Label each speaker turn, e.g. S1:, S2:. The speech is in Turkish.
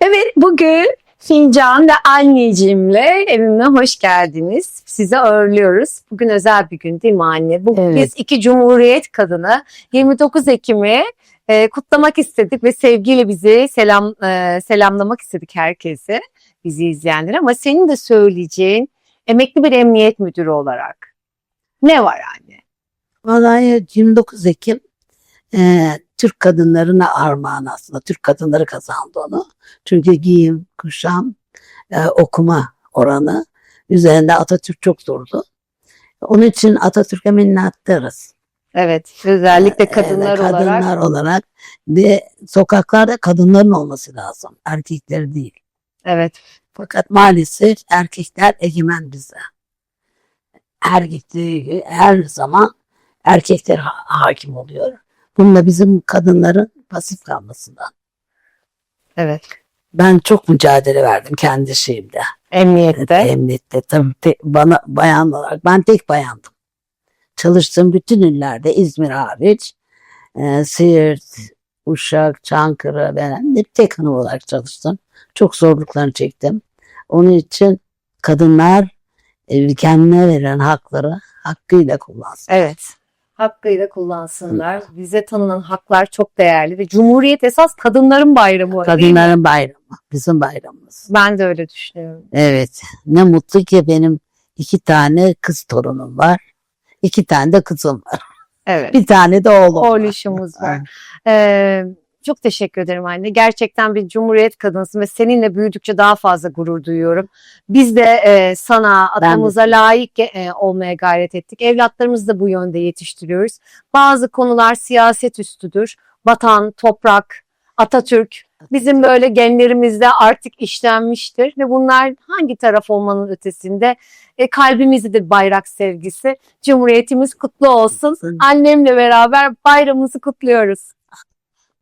S1: Evet bugün Fincan ve anneciğimle evime hoş geldiniz. Sizi ağırlıyoruz. Bugün özel bir gün değil mi anne? Bugün
S2: Evet.
S1: biz iki Cumhuriyet kadını 29 Ekim'i e, kutlamak istedik ve sevgiyle bizi selam e, selamlamak istedik herkese, bizi izleyenlere. Ama senin de söyleyeceğin emekli bir emniyet müdürü olarak ne var anne?
S2: Vallahi 29 Ekim e, Türk kadınlarına armağan aslında. Türk kadınları kazandı onu. Çünkü giyim, kuşam, e, okuma oranı üzerinde Atatürk çok durdu. Onun için Atatürk'e minnettarız.
S1: Evet, özellikle
S2: E,
S1: kadınlar,
S2: kadınlar
S1: olarak.
S2: olarak. Ve sokaklarda kadınların olması lazım. Erkekleri değil.
S1: Evet,
S2: Fakat maalesef erkekler egemen bize. Her gittiği her zaman erkekler ha- hakim oluyor. Bununla bizim kadınların pasif kalmasından.
S1: evet.
S2: Ben çok mücadele verdim kendi şeyimde.
S1: Emniyette.
S2: Emniyette tabii te- bana bayan olarak ben tek bayandım. Çalıştığım bütün illerde İzmir hariç e, Siirt, Uşak, Çankırı ben hep tek hanım olarak çalıştım. Çok zorluklar çektim. Onun için kadınlar e, kendine verilen hakları hakkıyla kullansın.
S1: Evet. Hakkıyla kullansınlar. Bize tanınan haklar çok değerli ve Cumhuriyet esas kadınların bayramı.
S2: Kadınların bayramı, bizim bayramımız.
S1: Ben de öyle düşünüyorum.
S2: Evet, ne mutlu ki benim iki tane kız torunum var. İki tane de kızım var.
S1: Evet.
S2: Bir tane de oğlum var.
S1: Oğluşumuz var. Ee, çok teşekkür ederim anne. Gerçekten bir Cumhuriyet kadınısın ve seninle büyüdükçe daha fazla gurur duyuyorum. Biz de e, sana, atamıza layık e, olmaya gayret ettik. Evlatlarımızı da bu yönde yetiştiriyoruz. Bazı konular siyaset üstüdür. Vatan, toprak, Atatürk bizim böyle genlerimizde artık işlenmiştir ve bunlar hangi taraf olmanın ötesinde e, kalbimizde de bayrak sevgisi. Cumhuriyetimiz kutlu olsun. Annemle beraber bayramımızı kutluyoruz.